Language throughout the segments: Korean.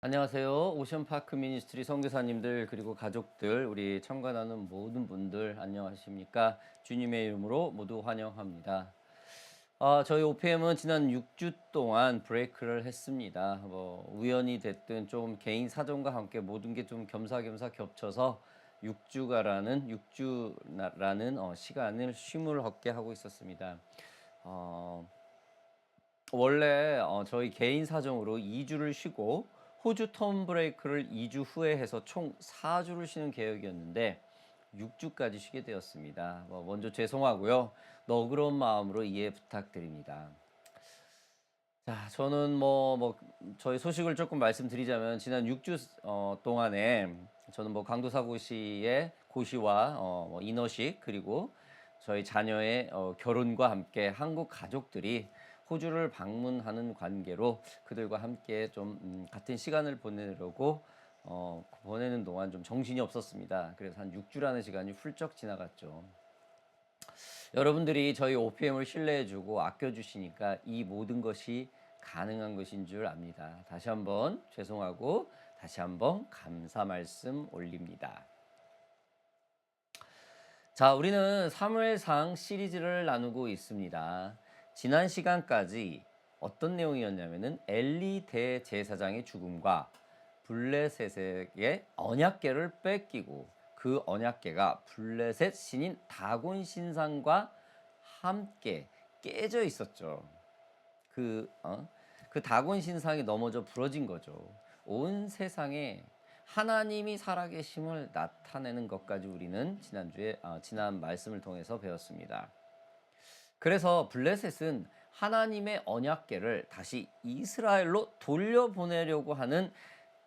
안녕하세요. 오션파크 미니스트리 선교사님들 그리고 가족들 우리 참관하는 모든 분들 안녕하십니까? 주님의 이름으로 모두 환영합니다. 아, 저희 OPM은 지난 6주 동안 브레이크를 했습니다. 뭐 우연히 됐든 좀 개인 사정과 함께 모든 게 좀 겸사겸사 겹쳐서 6주가라는 6주라는 어, 시간을 쉼을 얻게 하고 있었습니다. 어, 원래 어, 저희 개인 사정으로 2주를 쉬고 호주 텀 브레이크를 2주 후에 해서 총 4주를 쉬는 계획이었는데 6주까지 쉬게 되었습니다. 뭐 먼저 죄송하고요. 너그러운 마음으로 이해 부탁드립니다. 자, 저는 뭐, 뭐 저희 소식을 조금 말씀드리자면 지난 6주 어, 동안에 저는 뭐 강도사고시의 고시와 어, 뭐 인허식 그리고 저희 자녀의 어, 결혼과 함께 한국 가족들이 호주를 방문하는 관계로 그들과 함께 좀 음, 같은 시간을 보내려고 어, 보내는 동안 좀 정신이 없었습니다. 그래서 한 6주라는 시간이 훌쩍 지나갔죠. 여러분들이 저희 OPM을 신뢰해주고 아껴주시니까 이 모든 것이 가능한 것인 줄 압니다. 다시 한번 죄송하고 다시 한번 감사 말씀 올립니다. 자, 우리는 사무엘상 시리즈를 나누고 있습니다. 지난 시간까지 어떤 내용이었냐면은 엘리 대제사장의 죽음과 블레셋에게 언약궤를 뺏기고 그 언약궤가 블레셋 신인 다곤 신상과 함께 깨져 있었죠. 그, 어? 그 다곤 신상이 넘어져 부러진 거죠. 온 세상에 하나님이 살아계심을 나타내는 것까지 우리는 지난주에 어, 지난 말씀을 통해서 배웠습니다. 그래서 블레셋은 하나님의 언약궤를 다시 이스라엘로 돌려보내려고 하는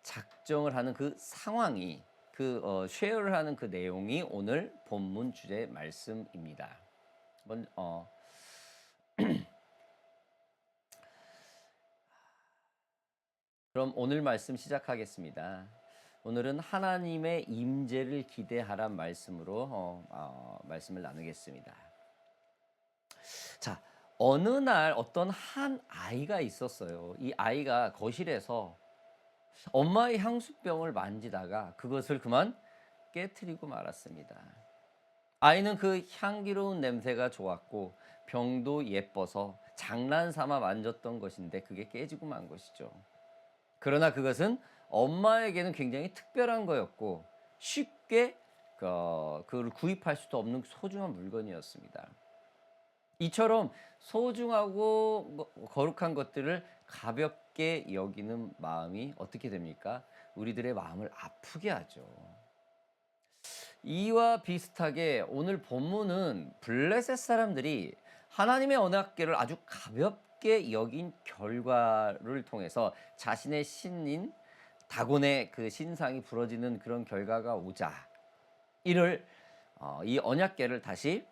작정을 하는 그 상황이 그 어, 쉐어를 하는 그 내용이 오늘 본문 주제 말씀입니다. 먼, 어, 그럼 오늘 말씀 시작하겠습니다. 오늘은 하나님의 임재를 기대하란 말씀으로 어, 어, 말씀을 나누겠습니다. 자, 어느 날 어떤 한 아이가 있었어요. 이 아이가 거실에서 엄마의 향수병을 만지다가 그것을 그만 깨뜨리고 말았습니다. 아이는 그 향기로운 냄새가 좋았고 병도 예뻐서 장난 삼아 만졌던 것인데 그게 깨지고 만 것이죠. 그러나 그것은 엄마에게는 굉장히 특별한 거였고 쉽게 그, 그걸 구입할 수도 없는 소중한 물건이었습니다. 이처럼 소중하고 거룩한 것들을 가볍게 여기는 마음이 어떻게 됩니까? 우리들의 마음을 아프게 하죠. 이와 비슷하게 오늘 본문은 블레셋 사람들이 하나님의 언약궤를 아주 가볍게 여긴 결과를 통해서 자신의 신인 다곤의 그 신상이 부러지는 그런 결과가 오자 이를 어, 이 언약궤를 다시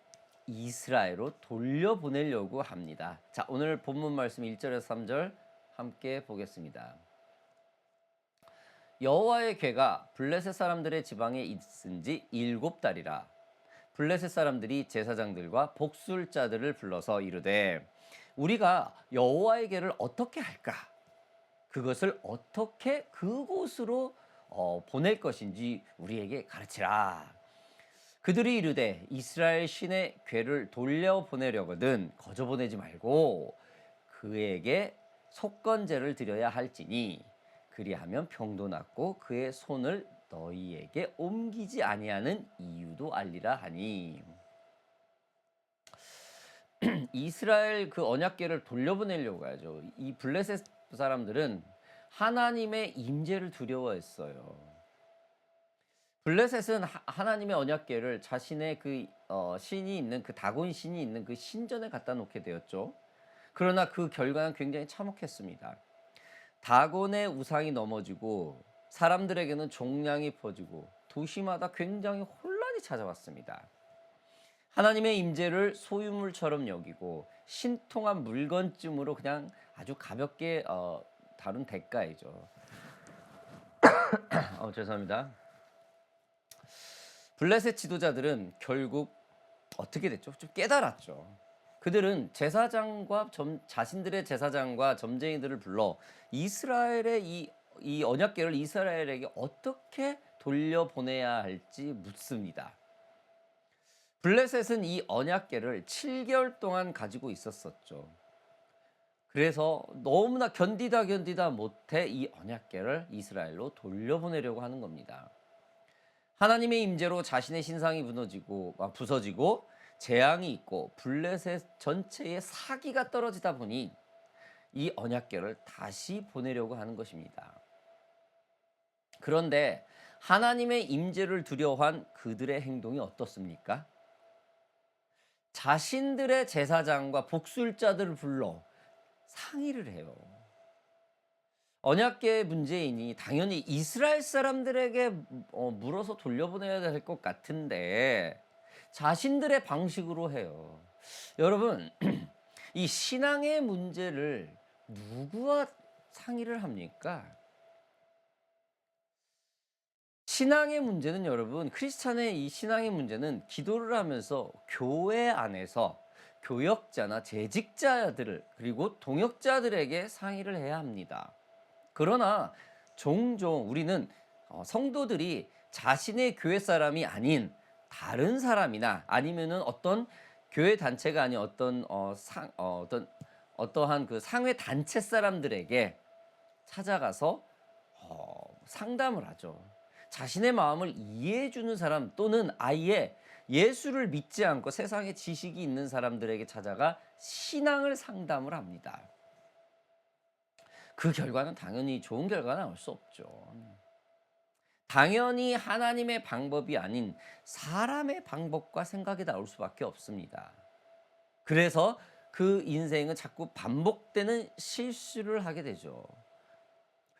이스라엘로 돌려보내려고 합니다. 자, 오늘 본문 말씀 1절에서 3절 함께 보겠습니다. 여호와의 궤가 블레셋 사람들의 지방에 있은 지 일곱 달이라 블레셋 사람들이 제사장들과 복술자들을 불러서 이르되 우리가 여호와의 궤를 어떻게 할까? 그것을 어떻게 그곳으로 어, 보낼 것인지 우리에게 가르치라. 그들이 이르되 이스라엘 신의 괴를 돌려보내려거든 거저 보내지 말고 그에게 속건제를 드려야 할지니 그리하면 병도 낫고 그의 손을 너희에게 옮기지 아니하는 이유도 알리라 하니 이스라엘 그 언약궤를 돌려보내려고 하죠. 이 블레셋 사람들은 하나님의 임재를 두려워했어요. 블레셋은 하나님의 언약궤를 자신의 그 어, 신이 있는 그 다곤 신이 있는 그 신전에 갖다 놓게 되었죠. 그러나 그 결과는 굉장히 참혹했습니다. 다곤의 우상이 넘어지고 사람들에게는 종량이 퍼지고 도시마다 굉장히 혼란이 찾아왔습니다. 하나님의 임재를 소유물처럼 여기고 신통한 물건쯤으로 그냥 아주 가볍게 어, 다룬 대가이죠. 어, 죄송합니다. 블레셋 지도자들은 결국 어떻게 됐죠? 좀 깨달았죠. 그들은 제사장과 점, 자신들의 제사장과 점쟁이들을 불러 이스라엘의 이 이 언약궤를 이스라엘에게 어떻게 돌려보내야 할지 묻습니다. 블레셋은 이 언약궤를 7개월 동안 가지고 있었었죠. 그래서 너무나 견디다 견디다 못해 이 언약궤를 이스라엘로 돌려보내려고 하는 겁니다. 하나님의 임재로 자신의 신상이 무너지고 막 부서지고 재앙이 있고 블레셋 전체의 사기가 떨어지다 보니 이 언약궤를 다시 보내려고 하는 것입니다. 그런데 하나님의 임재를 두려워한 그들의 행동이 어떻습니까? 자신들의 제사장과 복술자들을 불러 상의를 해요. 언약계의 문제이니 당연히 이스라엘 사람들에게 어, 물어서 돌려보내야 될 것 같은데 자신들의 방식으로 해요. 여러분, 이 신앙의 문제를 누구와 상의를 합니까? 신앙의 문제는 여러분, 크리스찬의 이 신앙의 문제는 기도를 하면서 교회 안에서 교역자나 재직자들을 그리고 동역자들에게 상의를 해야 합니다. 그러나 종종 우리는 어, 성도들이 자신의 교회 사람이 아닌 다른 사람이나 아니면은 어떤 교회 단체가 아닌 어떤 어, 상 어, 어떤 어떠한 그 상회 단체 사람들에게 찾아가서 어, 상담을 하죠. 자신의 마음을 이해해 주는 사람 또는 아예 예수를 믿지 않고 세상에 지식이 있는 사람들에게 찾아가 신앙을 상담을 합니다. 그 결과는 당연히 좋은 결과는 나올 수 없죠. 당연히 하나님의 방법이 아닌 사람의 방법과 생각이 나올 수밖에 없습니다. 그래서 그 인생은 자꾸 반복되는 실수를 하게 되죠.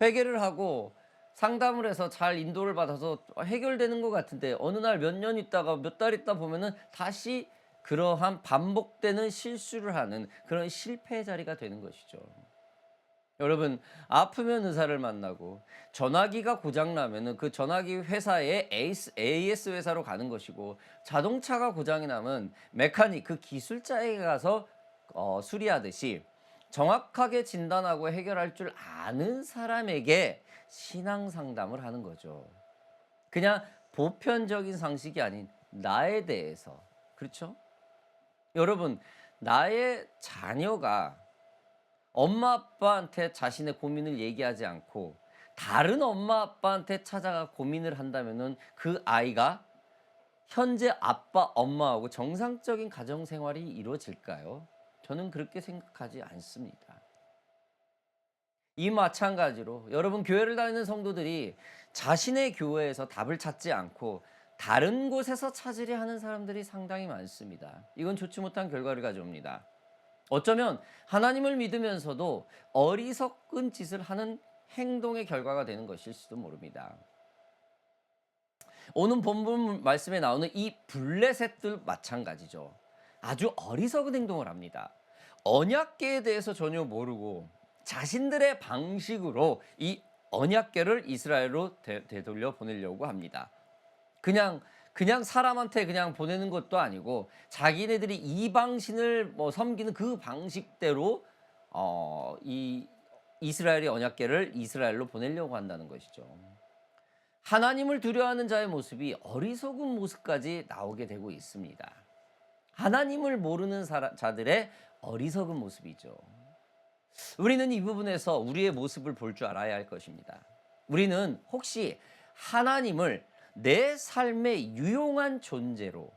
회개를 하고 상담을 해서 잘 인도를 받아서 해결되는 것 같은데 어느 날 몇 년 있다가 몇 달 있다 보면은 다시 그러한 반복되는 실수를 하는 그런 실패의 자리가 되는 것이죠. 여러분 아프면 의사를 만나고 전화기가 고장 나면은 그 전화기 회사에 AS 회사로 가는 것이고 자동차가 고장이 나면 메카닉 그 기술자에게 가서 어, 수리하듯이 정확하게 진단하고 해결할 줄 아는 사람에게 신앙 상담을 하는 거죠. 그냥 보편적인 상식이 아닌 나에 대해서. 그렇죠? 여러분, 나의 자녀가 엄마 아빠한테 자신의 고민을 얘기하지 않고 다른 엄마 아빠한테 찾아가 고민을 한다면은 그 아이가 현재 아빠 엄마하고 정상적인 가정 생활이 이루어질까요? 저는 그렇게 생각하지 않습니다. 이 마찬가지로 여러분 교회를 다니는 성도들이 자신의 교회에서 답을 찾지 않고 다른 곳에서 찾으려 하는 사람들이 상당히 많습니다. 이건 좋지 못한 결과를 가져옵니다. 어쩌면 하나님을 믿으면서도 어리석은 짓을 하는 행동의 결과가 되는 것일지도 모릅니다. 오늘 본문 말씀에 나오는 이 블레셋들 마찬가지죠. 아주 어리석은 행동을 합니다. 언약계에 대해서 전혀 모르고 자신들의 방식으로 이 언약계를 이스라엘로 되, 되돌려 보내려고 합니다. 그냥 그냥 사람한테 그냥 보내는 것도 아니고 자기네들이 이방신을 뭐 섬기는 그 방식대로 어, 이 이스라엘의 언약계를 이스라엘로 보내려고 한다는 것이죠. 하나님을 두려워하는 자의 모습이 어리석은 모습까지 나오게 되고 있습니다. 하나님을 모르는 사람, 자들의 어리석은 모습이죠. 우리는 이 부분에서 우리의 모습을 볼 줄 알아야 할 것입니다. 우리는 혹시 하나님을 내 삶의 유용한 존재로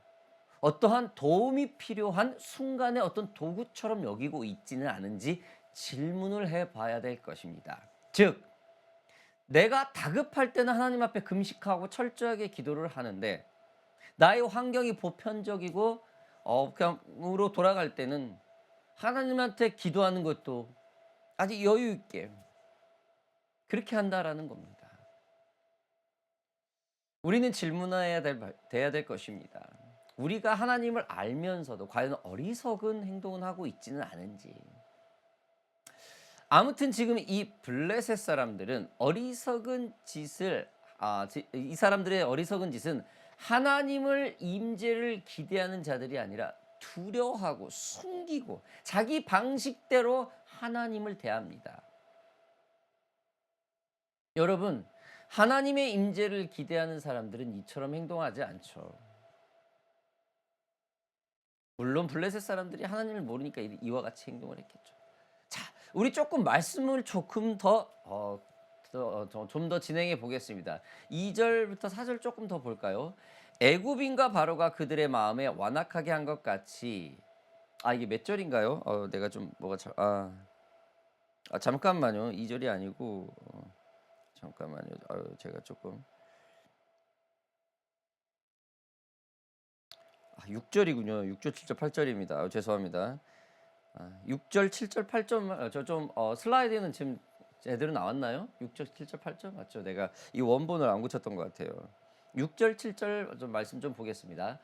어떠한 도움이 필요한 순간의 어떤 도구처럼 여기고 있지는 않은지 질문을 해 봐야 될 것입니다. 즉, 내가 다급할 때는 하나님 앞에 금식하고 철저하게 기도를 하는데 나의 환경이 보편적이고 어, 그냥으로 돌아갈 때는 하나님한테 기도하는 것도 아주 여유 있게 그렇게 한다라는 겁니다. 우리는 질문해야 될, 돼야 될 것입니다. 우리가 하나님을 알면서도 과연 어리석은 행동을 하고 있지는 않은지. 아무튼 지금 이 블레셋 사람들은 어리석은 짓을 아, 이 사람들의 어리석은 짓은 하나님을 임재를 기대하는 자들이 아니라 두려워하고 숨기고 자기 방식대로 하나님을 대합니다. 여러분 하나님의 임재를 기대하는 사람들은 이처럼 행동하지 않죠. 물론 블레셋 사람들이 하나님을 모르니까 이- 이와 같이 행동을 했겠죠. 자, 우리 조금 말씀을 조금 더 어, 좀더 진행해 보겠습니다. 2절부터 4절 조금 더 볼까요? 애굽인과 바로가 그들의 마음에 완악하게 한 것 같이 아 이게 몇 절인가요? 어, 내가 좀 뭐가 잘, 아, 아 잠깐만요. 2절이 아니고 어, 잠깐만요. 아유, 제가 조금 아, 6절이군요. 6절, 7절, 8절입니다. 아, 죄송합니다. 아, 6절, 7절, 8절 저좀 어, 슬라이드는 지금 제대로 나왔나요? 6절, 7절, 8절 맞죠? 내가 이 원본을 안 고쳤던 것 같아요. 6절, 7절 좀 말씀 좀 보겠습니다.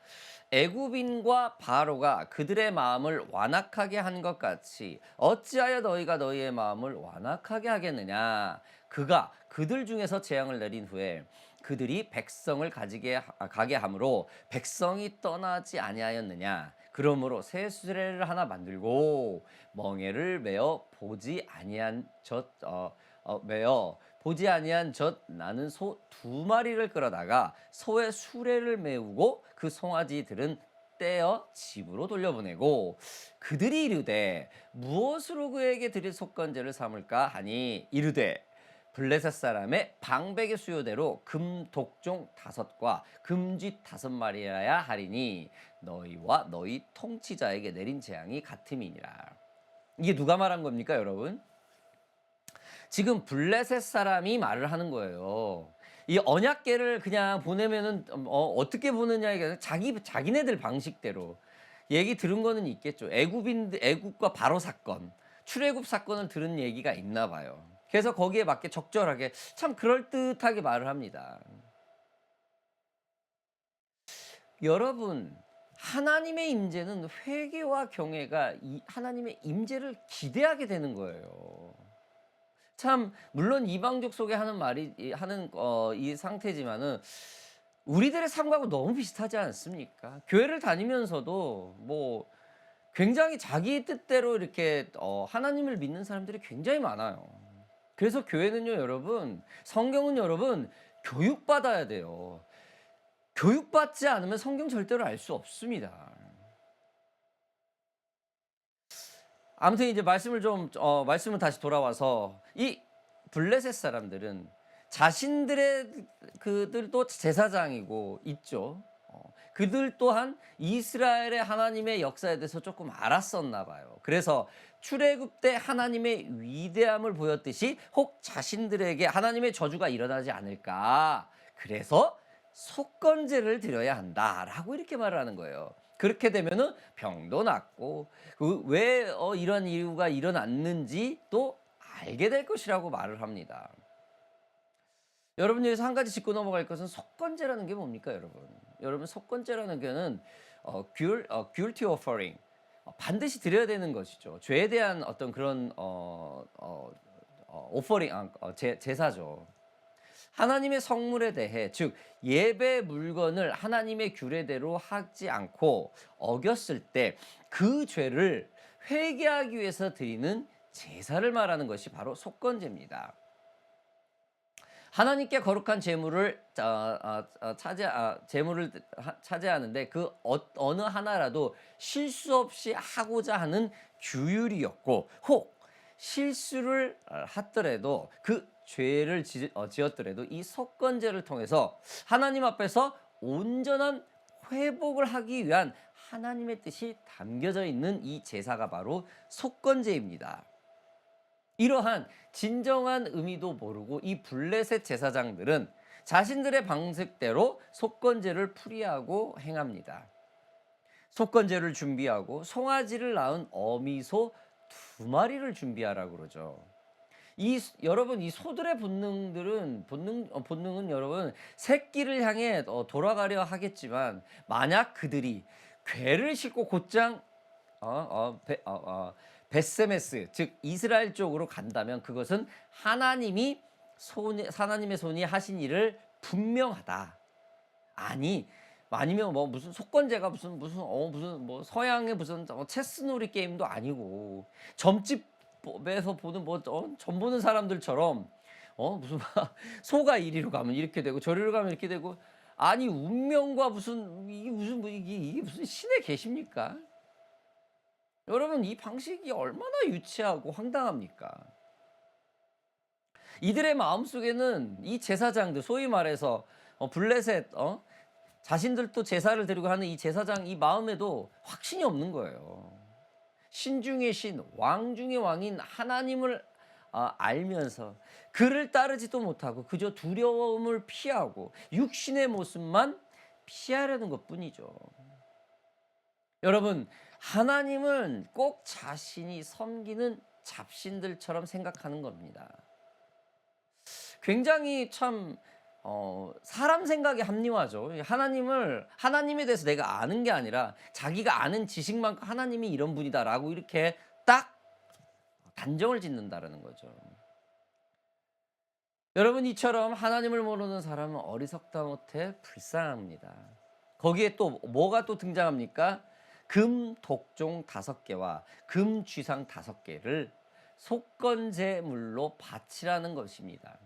애굽인과 바로가 그들의 마음을 완악하게 한 것 같이 어찌하여 너희가 너희의 마음을 완악하게 하겠느냐? 그가 그들 중에서 재앙을 내린 후에 그들이 백성을 가지게 하- 가게 함으로 백성이 떠나지 아니하였느냐? 그러므로 새 수레를 하나 만들고 멍에를 메어 보지 아니한 젖 어, 어, 메어 보지 아니한 젖 나는 소 두 마리를 끌어다가 소의 수레를 메우고 그 송아지들은 떼어 집으로 돌려보내고 그들이 이르되 무엇으로 그에게 드릴 속건제를 삼을까 하니 이르되 블레셋 사람의 방백의 수요대로 금 독종 다섯과 금쥐 다섯 마리라야 하리니 너희와 너희 통치자에게 내린 재앙이 같음이니라. 이게 누가 말한 겁니까, 여러분? 지금 블레셋 사람이 말을 하는 거예요. 이 언약계를 그냥 보내면은 어, 어떻게 보느냐에 대해서 자기 자기네들 방식대로 얘기 들은 거는 있겠죠. 애굽인 애굽과 바로 사건, 출애굽 사건을 들은 얘기가 있나 봐요. 그래서 거기에 맞게 적절하게 참 그럴 듯하게 말을 합니다. 여러분 하나님의 임재는 회개와 경외가 이 하나님의 임재를 기대하게 되는 거예요. 참 물론 이방족 속에 하는 말이 이- 하는 어, 이 상태지만은 우리들의 삶하고 너무 비슷하지 않습니까? 교회를 다니면서도 뭐 굉장히 자기 뜻대로 이렇게 어, 하나님을 믿는 사람들이 굉장히 많아요. 그래서 교회는요, 여러분, 성경은 여러분 교육받아야 돼요. 교육받지 않으면 성경 절대로 알 수 없습니다. 아무튼 이제 말씀을 좀 어, 말씀을 다시 돌아와서 이 블레셋 사람들은 자신들의 그들도 제사장이고 있죠. 어, 그들 또한 이스라엘의 하나님의 역사에 대해서 조금 알았었나 봐요. 그래서 출애굽 때 하나님의 위대함을 보였듯이 혹 자신들에게 하나님의 저주가 일어나지 않을까. 그래서 속건제를 드려야 한다라고 이렇게 말을 하는 거예요. 그렇게 되면은 병도 낫고 그왜 어, 이런 이유가 일어났는지 또 알게 될 것이라고 말을 합니다. 여러분 여기서 한 가지 짚고 넘어갈 것은 속건제라는 게 뭡니까, 여러분? 여러분 속건제라는 게는 어, 귤, 어, guilty offering 어, 반드시 드려야 되는 것이죠. 죄에 대한 어떤 그런 어, 어, 어, 오퍼링, 아, 어, 제, 제사죠. 하나님의 성물에 대해 즉 예배 물건을 하나님의 규례대로 하지 않고 어겼을 때 그 죄를 회개하기 위해서 드리는 제사를 말하는 것이 바로 속건제입니다. 하나님께 거룩한 어, 어, 어, 차지 아, 제물을 하- 차지하는데 그 어, 느 하나라도 실수 없이 하고자 하는 규율이었고 혹 실수를 어, 하더라도 그 죄를 지, 어, 지었더라도 이 속건제를 통해서 하나님 앞에서 온전한 회복을 하기 위한 하나님의 뜻이 담겨져 있는 이 제사가 바로 속건제입니다. 이러한 진정한 의미도 모르고 이 블레셋 제사장들은 자신들의 방식대로 속건제를 풀이하고 행합니다. 속건제를 준비하고 송아지를 낳은 어미소 두 마리를 준비하라고 그러죠. 이 소- 여러분 이 소들의 본능들은 본능 어, 본능은 여러분 새끼를 향해 어, 돌아가려 하겠지만 만약 그들이 괴를 싣고 곧장 어, 어, 베, 어, 어, 베세메스 즉 이스라엘 쪽으로 간다면 그것은 하나님이 손이 하나님의 손이 하신 일을 분명하다. 아니 아니면 뭐 무슨 속건제가 무슨 무슨 어 무슨 뭐 서양의 무슨 어, 체스놀이 게임도 아니고 점집에서 보는 뭐점 보는 사람들처럼 어 무슨 막 소가 이리로 가면 이렇게 되고 저리로 가면 이렇게 되고 아니 운명과 무슨 이게 무슨 뭐 이게, 이게 무슨 신에 계십니까? 여러분 이 방식이 얼마나 유치하고 황당합니까? 이들의 마음 속에는 이 제사장들 소위 말해서 어, 블레셋 어? 자신들도 제사를 드리고 하는 이 제사장 이 마음에도 확신이 없는 거예요. 신 중의 신, 왕 중의 왕인 하나님을 아, 알면서 그를 따르지도 못하고 그저 두려움을 피하고 육신의 모습만 피하려는 것 뿐이죠. 여러분 하나님은 꼭 자신이 섬기는 잡신들처럼 생각하는 겁니다. 굉장히 참 어, 사람 생각이 합리화죠. 하나님을 하나님에 대해서 내가 아는 게 아니라 자기가 아는 지식만큼 하나님이 이런 분이다라고 이렇게 딱 단정을 짓는다라는 거죠. 여러분 이처럼 하나님을 모르는 사람은 어리석다 못해 불쌍합니다. 거기에 또 뭐가 또 등장합니까? 금 독종 다섯 개와 금 쥐상 다섯 개를 속건제물로 바치라는 것입니다.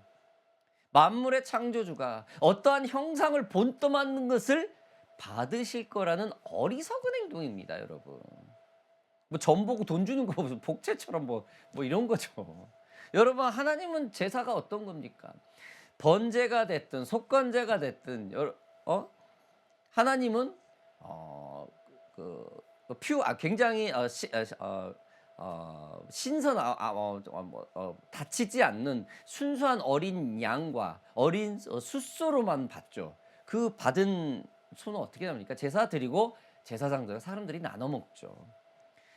만물의 창조주가 어떠한 형상을 본떠 맞는 것을 받으실 거라는 어리석은 행동입니다, 여러분. 뭐 전 보고 돈 주는 거 무슨 복채처럼 뭐, 뭐 이런 거죠. 여러분, 하나님은 제사가 어떤 겁니까? 번제가 됐든 속건제가 됐든 어? 하나님은 어, 그, 그 퓨, 아, 굉장히 어, 시, 어, 어, 어, 신선, 아, 아, 어, 어, 뭐, 어, 다치지 않는 순수한 어린 양과 어린 어, 숫소로만 받죠. 그 받은 소는 어떻게 합니까? 제사 드리고 제사장들 사람들이 나눠 먹죠.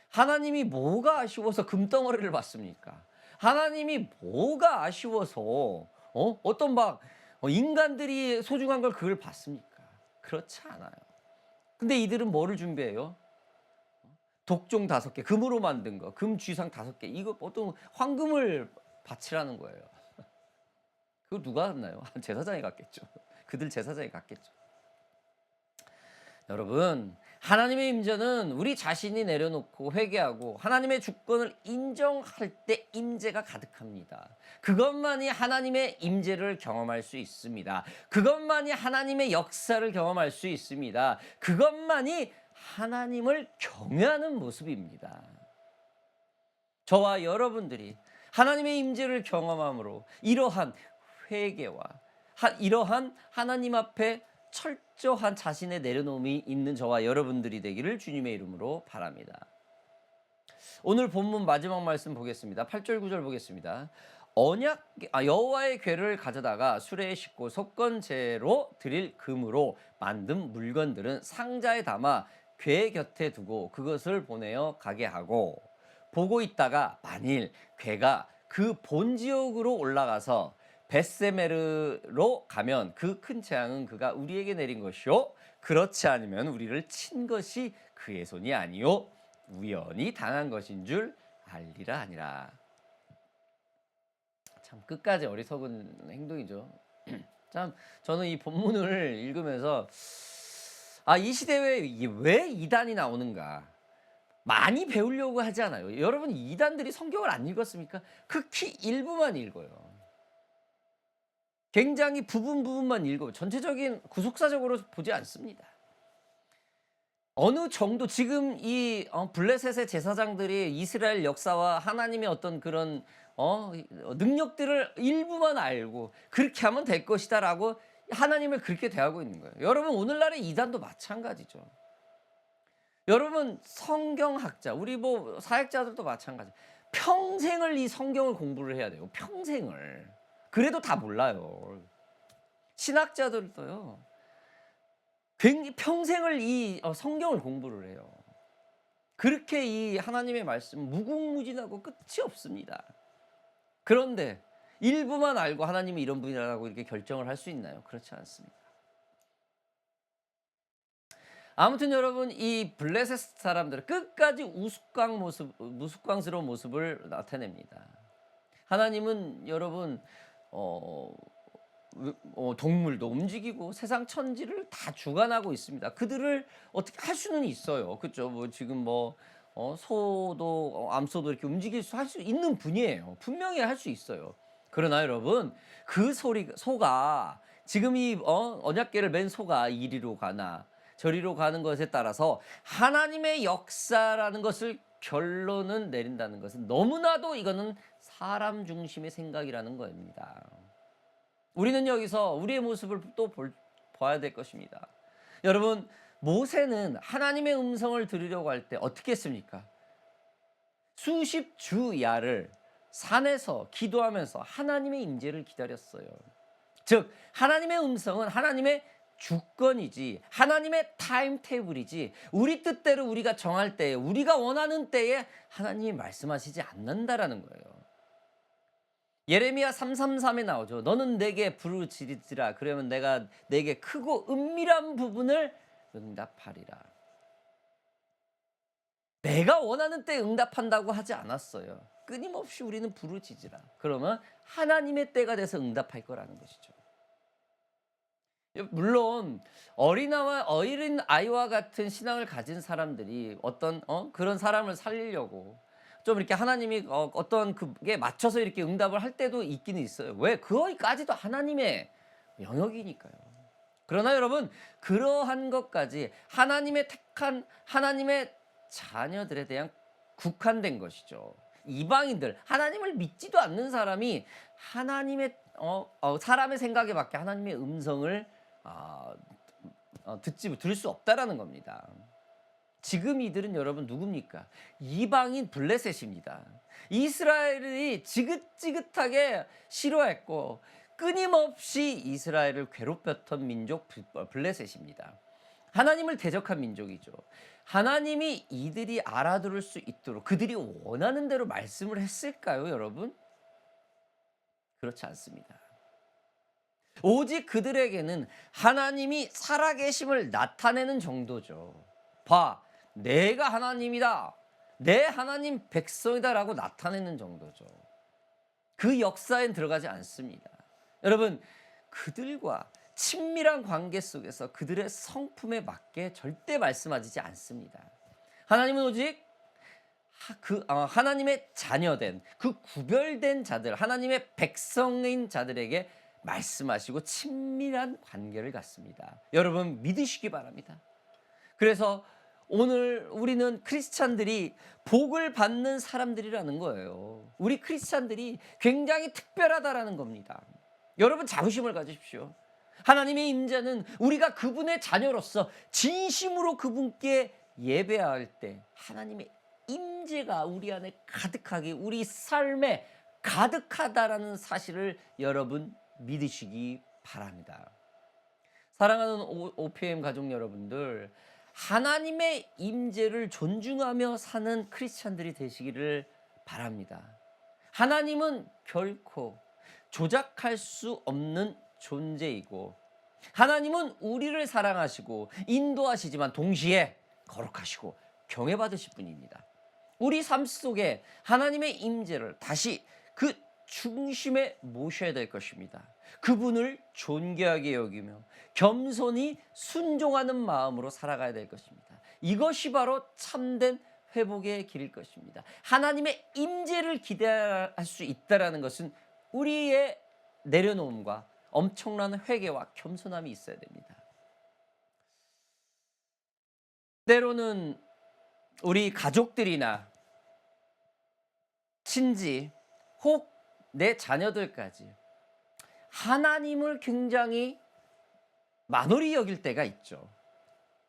하나님이 뭐가 아쉬워서 금덩어리를 받습니까? 하나님이 뭐가 아쉬워서 어? 어떤 막 어, 인간들이 소중한 걸 그걸 받습니까? 그렇지 않아요. 근데 이들은 뭐를 준비해요? 독종 다섯 개, 금으로 만든 거, 금 쥐상 다섯 개, 이거 보통 황금을 바치라는 거예요. 그거 누가 갔나요? 제사장이 갔겠죠. 그들 제사장이 갔겠죠. 여러분, 하나님의 임재는 우리 자신이 내려놓고 회개하고 하나님의 주권을 인정할 때 임재가 가득합니다. 그것만이 하나님의 임재를 경험할 수 있습니다. 그것만이 하나님의 역사를 경험할 수 있습니다. 그것만이 하나님을 경외하는 모습입니다. 저와 여러분들이 하나님의 임재를 경험함으로 이러한 회개와 하, 이러한 하나님 앞에 철저한 자신의 내려놓음이 있는 저와 여러분들이 되기를 주님의 이름으로 바랍니다. 오늘 본문 마지막 말씀 보겠습니다. 8절 9절 보겠습니다. 언약 아, 여호와의 궤를 가져다가 수레에 싣고 속건제로 드릴 금으로 만든 물건들은 상자에 담아 궤 곁에 두고 그것을 보내어 가게 하고 보고 있다가 만일 궤가 그 본 지역으로 올라가서 베세메르로 가면 그 큰 재앙은 그가 우리에게 내린 것이요 그렇지 않으면 우리를 친 것이 그의 손이 아니요 우연히 당한 것인 줄 알리라 아니라 참 끝까지 어리석은 행동이죠. 참 저는 이 본문을 읽으면서 아 이 시대에 왜 이단이 나오는가 많이 배우려고 하지 않아요. 여러분 이단들이 성경을 안 읽었습니까? 극히 일부만 읽어요. 굉장히 부분 부분만 읽어 전체적인 구속사적으로 보지 않습니다. 어느 정도 지금 이 어, 블레셋의 제사장들이 이스라엘 역사와 하나님의 어떤 그런 어, 능력들을 일부만 알고 그렇게 하면 될 것이다라고 하나님을 그렇게 대하고 있는 거예요. 여러분 오늘날의 이단도 마찬가지죠. 여러분 성경학자 우리 뭐 사역자들도 마찬가지. 평생을 이 성경을 공부를 해야 돼요. 평생을. 그래도 다 몰라요. 신학자들도요. 굉장히 평생을 이 어, 성경을 공부를 해요. 그렇게 이 하나님의 말씀 무궁무진하고 끝이 없습니다. 그런데 일부만 알고 하나님이 이런 분이라고 이렇게 결정을 할 수 있나요? 그렇지 않습니다. 아무튼 여러분 이 블레셋 사람들은 끝까지 우스꽝 모습, 우스꽝스러운 모습을 나타냅니다. 하나님은 여러분 어, 어, 동물도 움직이고 세상 천지를 다 주관하고 있습니다. 그들을 어떻게 할 수는 있어요. 그렇죠? 뭐 지금 뭐 어, 소도 어, 암소도 이렇게 움직일 수 할 수 있는 분이에요. 분명히 할 수 있어요. 그러나 여러분 그 소리 소가 지금 이 어, 언약계를 맨 소가 이리로 가나 저리로 가는 것에 따라서 하나님의 역사라는 것을 결론은 내린다는 것은 너무나도 이거는 사람 중심의 생각이라는 겁니다. 우리는 여기서 우리의 모습을 또 볼, 봐야 될 것입니다. 여러분 모세는 하나님의 음성을 들으려고 할 때 어떻게 했습니까? 수십 주 야를 산에서 기도하면서 하나님의 임재를 기다렸어요. 즉 하나님의 음성은 하나님의 주권이지 하나님의 타임 테이블이지 우리 뜻대로 우리가 정할 때에 우리가 원하는 때에 하나님이 말씀하시지 않는다라는 거예요. 예레미야 333에 나오죠. 너는 내게 부르짖으라. 그러면 내가 내게 크고 은밀한 부분을 응답하리라. 내가 원하는 때 응답한다고 하지 않았어요. 끊임없이 우리는 부르짖으라. 그러면 하나님의 때가 돼서 응답할 거라는 것이죠. 물론 어린아와 어린 아이와 같은 신앙을 가진 사람들이 어떤 어? 그런 사람을 살리려고 좀 이렇게 하나님이 어, 어떤 그게 맞춰서 이렇게 응답을 할 때도 있기는 있어요. 왜? 그거까지도 하나님의 영역이니까요. 그러나 여러분 그러한 것까지 하나님의 택한 하나님의 자녀들에 대한 국한된 것이죠. 이방인들 하나님을 믿지도 않는 사람이 하나님의 어, 어, 사람의 생각에 맞게 하나님의 음성을 어, 어, 듣지 들을 수 없다라는 겁니다. 지금 이들은 여러분 누굽니까? 이방인 블레셋입니다. 이스라엘이 지긋지긋하게 싫어했고 끊임없이 이스라엘을 괴롭혔던 민족 블레셋입니다. 하나님을 대적한 민족이죠. 하나님이 이들이 알아들을 수 있도록 그들이 원하는 대로 말씀을 했을까요, 여러분? 그렇지 않습니다. 오직 그들에게는 하나님이 살아계심을 나타내는 정도죠. 봐, 내가 하나님이다. 내 하나님 백성이다라고 나타내는 정도죠. 그 역사엔 들어가지 않습니다. 여러분, 그들과 친밀한 관계 속에서 그들의 성품에 맞게 절대 말씀하지 않습니다. 하나님은 오직 그 어, 하나님의 자녀된 그 구별된 자들, 하나님의 백성인 자들에게 말씀하시고 친밀한 관계를 갖습니다. 여러분 믿으시기 바랍니다. 그래서 오늘 우리는 크리스찬들이 복을 받는 사람들이라는 거예요. 우리 크리스찬들이 굉장히 특별하다라는 겁니다. 여러분 자부심을 가지십시오. 하나님의 임재는 우리가 그분의 자녀로서 진심으로 그분께 예배할 때 하나님의 임재가 우리 안에 가득하게 우리 삶에 가득하다라는 사실을 여러분 믿으시기 바랍니다. 사랑하는 OPM 가족 여러분들, 하나님의 임재를 존중하며 사는 크리스찬들이 되시기를 바랍니다. 하나님은 결코 조작할 수 없는 존재이고 하나님은 우리를 사랑하시고 인도하시지만 동시에 거룩하시고 경외받으실 분입니다. 우리 삶 속에 하나님의 임재를 다시 그 중심에 모셔야 될 것입니다. 그분을 존귀하게 여기며 겸손히 순종하는 마음으로 살아가야 될 것입니다. 이것이 바로 참된 회복의 길일 것입니다. 하나님의 임재를 기대할 수 있다라는 것은 우리의 내려놓음과 엄청난 회개와 겸손함이 있어야 됩니다. 때로는 우리 가족들이나 친지 혹 내 자녀들까지 하나님을 굉장히 만홀히 여길 때가 있죠.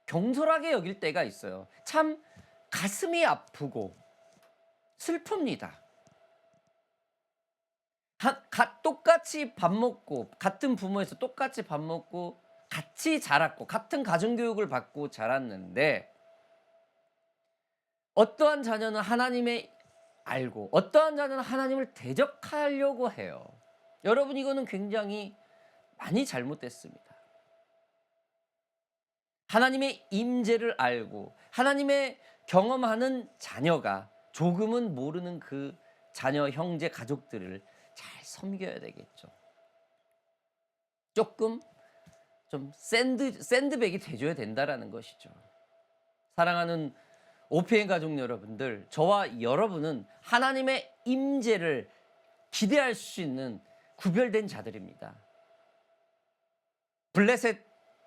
경솔하게 여길 때가 있어요. 참 가슴이 아프고 슬픕니다. 가, 가, 똑같이 밥 먹고 같은 부모에서 똑같이 밥 먹고 같이 자랐고 같은 가정교육을 받고 자랐는데 어떠한 자녀는 하나님의 알고 어떠한 자는 하나님을 대적하려고 해요. 여러분 이거는 굉장히 많이 잘못됐습니다. 하나님의 임재를 알고 하나님의 경험하는 자녀가 조금은 모르는 그 자녀 형제 가족들을 잘 섬겨야 되겠죠. 조금 좀 샌드 샌드백이 돼줘야 된다라는 것이죠. 사랑하는 오피엔 가족 여러분들, 저와 여러분은 하나님의 임재를 기대할 수 있는 구별된 자들입니다. 블레셋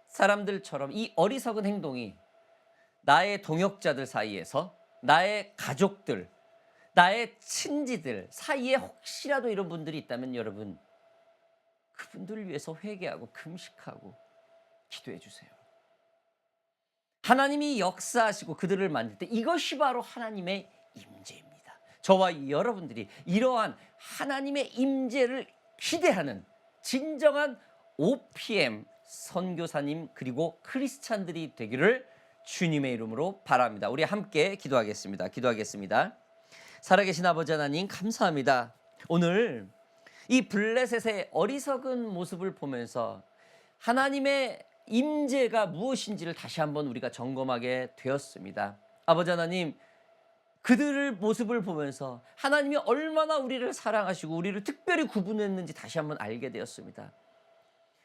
사람들처럼 이 어리석은 행동이 나의 동역자들 사이에서 나의 가족들, 나의 친지들 사이에 혹시라도 이런 분들이 있다면 여러분 그분들을 위해서 회개하고 금식하고 기도해 주세요. 하나님이 역사하시고 그들을 만들 때 이것이 바로 하나님의 임재입니다. 저와 여러분들이 이러한 하나님의 임재를 기대하는 진정한 OPM 선교사님 그리고 크리스찬들이 되기를 주님의 이름으로 바랍니다. 우리 함께 기도하겠습니다. 기도하겠습니다. 살아계신 아버지 하나님 감사합니다. 오늘 이 블레셋의 어리석은 모습을 보면서 하나님의 임재가 무엇인지를 다시 한번 우리가 점검하게 되었습니다. 아버지 하나님 그들을 모습을 보면서 하나님이 얼마나 우리를 사랑하시고 우리를 특별히 구분했는지 다시 한번 알게 되었습니다.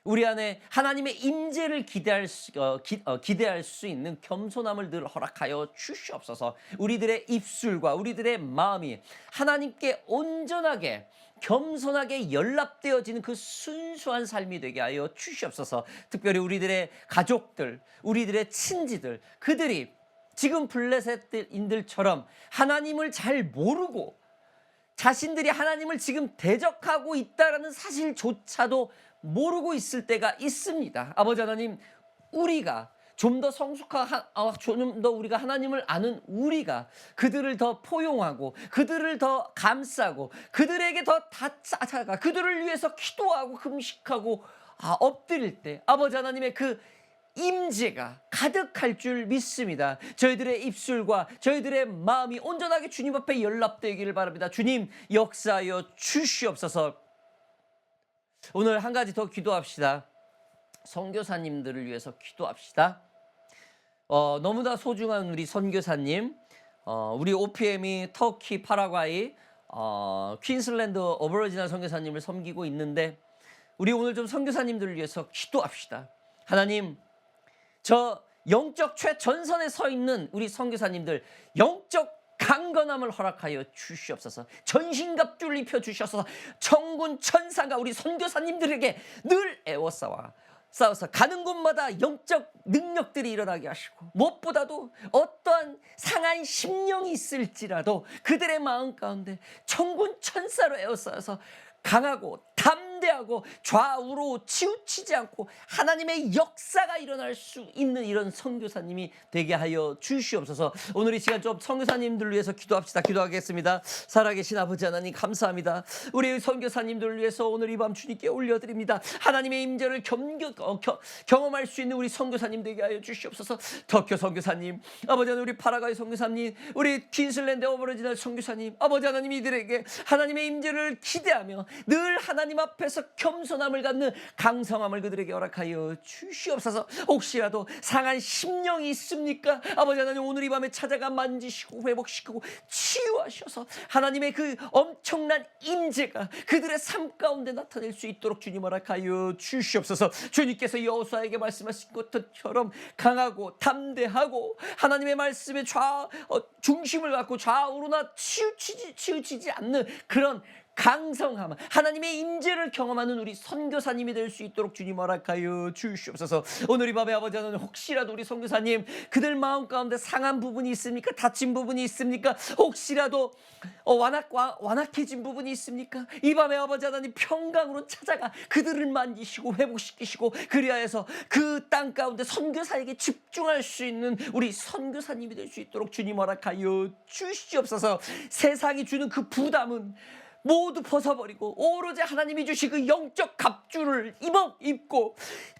우리 안에 하나님의 임재를 기대할 수, 어, 기, 어, 기대할 수 있는 겸손함을 늘 허락하여 주시옵소서. 우리들의 입술과 우리들의 마음이 하나님께 온전하게 겸손하게 연락되어지는 그 순수한 삶이 되게 하여 주시옵소서. 특별히 우리들의 가족들, 우리들의 친지들, 그들이 지금 블레셋인들처럼 하나님을 잘 모르고 자신들이 하나님을 지금 대적하고 있다라는 사실조차도 모르고 있을 때가 있습니다. 아버지 하나님, 우리가 좀 더 성숙한, 어, 좀더 우리가 하나님을 아는 우리가 그들을 더 포용하고 그들을 더 감싸고 그들에게 더 다짜가 그들을 위해서 기도하고 금식하고 아, 엎드릴 때 아버지 하나님의 그 임재가 가득할 줄 믿습니다. 저희들의 입술과 저희들의 마음이 온전하게 주님 앞에 연락되기를 바랍니다. 주님 역사하여 주시옵소서. 오늘 한 가지 더 기도합시다. 선교사님들을 위해서 기도합시다. 어, 너무나 소중한 우리 선교사님, 어, 우리 OPM이 터키, 파라과이, 어, 퀸슬랜드 어버러지널 선교사님을 섬기고 있는데 우리 오늘 좀 선교사님들을 위해서 기도합시다. 하나님, 저 영적 최전선에 서 있는 우리 선교사님들 영적 강건함을 허락하여 주시옵소서. 전신갑주를 입혀 주셔서 천군 천사가 우리 선교사님들에게 늘 애워싸와 싸워서 가는 곳마다 영적 능력들이 일어나게 하시고 무엇보다도 어떠한 상한 심령이 있을지라도 그들의 마음 가운데 천군 천사로 애워싸서 강하고 담대하고 좌우로 치우치지 않고 하나님의 역사가 일어날 수 있는 이런 선교사님이 되게 하여 주시옵소서. 오늘 이 시간 좀 선교사님들 위해서 기도합시다. 기도하겠습니다. 살아계신 아버지 하나님 감사합니다. 우리 선교사님들을 위해서 오늘 이 밤 주님께 올려드립니다. 하나님의 임재를 겸겨, 어, 겨, 경험할 수 있는 우리 선교사님 되게 하여 주시옵소서. 터키 선교사님, 아버지 하나님 우리 파라가이 선교사님, 우리 퀸슬랜드 오버러지널 선교사님, 아버지 하나님 이들에게 하나님의 임재를 기대하며 늘 하나님 앞에서 겸손함을 갖는 강성함을 그들에게 허락하여 주시옵소서. 혹시라도 상한 심령이 있습니까? 아버지 하나님 오늘 이 밤에 찾아가 만지시고 회복시키고 치유하셔서 하나님의 그 엄청난 임재가 그들의 삶 가운데 나타낼 수 있도록 주님 허락하여 주시옵소서. 주님께서 여호수아에게 말씀하신 것처럼 강하고 담대하고 하나님의 말씀에 좌 어, 중심을 갖고 좌우로나 치우치지 치우치지 않는 그런 강성함, 하나님의 임재를 경험하는 우리 선교사님이 될 수 있도록 주님 허락하여 주시옵소서. 오늘 이 밤에 아버지 하나님 혹시라도 우리 선교사님 그들 마음 가운데 상한 부분이 있습니까? 다친 부분이 있습니까? 혹시라도 어, 완악 완악해진 부분이 있습니까? 이 밤에 아버지 하나님 평강으로 찾아가 그들을 만지시고 회복시키시고 그리하여서 그 땅 가운데 선교사에게 집중할 수 있는 우리 선교사님이 될 수 있도록 주님 허락하여 주시옵소서. 세상이 주는 그 부담은 모두 벗어버리고 오로지 하나님이 주신 그 영적 갑주를 입어 입고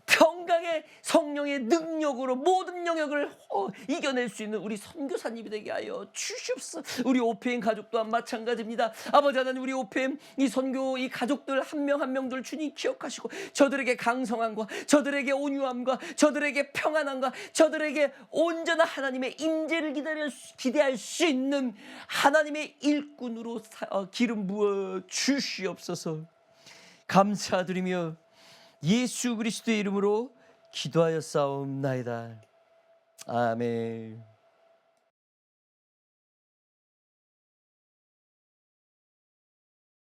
평강의 성령의 능력으로 모든 영역을 어, 이겨낼 수 있는 우리 선교사님이 되게 하여 주시옵소서. 우리 오페인 가족 또한 마찬가지입니다. 아버지 하나님 우리 오페인 이 선교 이 가족들 한 명 한 명들 주님 기억하시고 저들에게 강성함과 저들에게 온유함과 저들에게 평안함과 저들에게 온전한 하나님의 임재를 기다릴 수- 기대할 수 있는 하나님의 일꾼으로 사- 어, 기름 주시옵소서. 감사드리며 예수 그리스도의 이름으로 기도하여 싸움나이다. 아멘.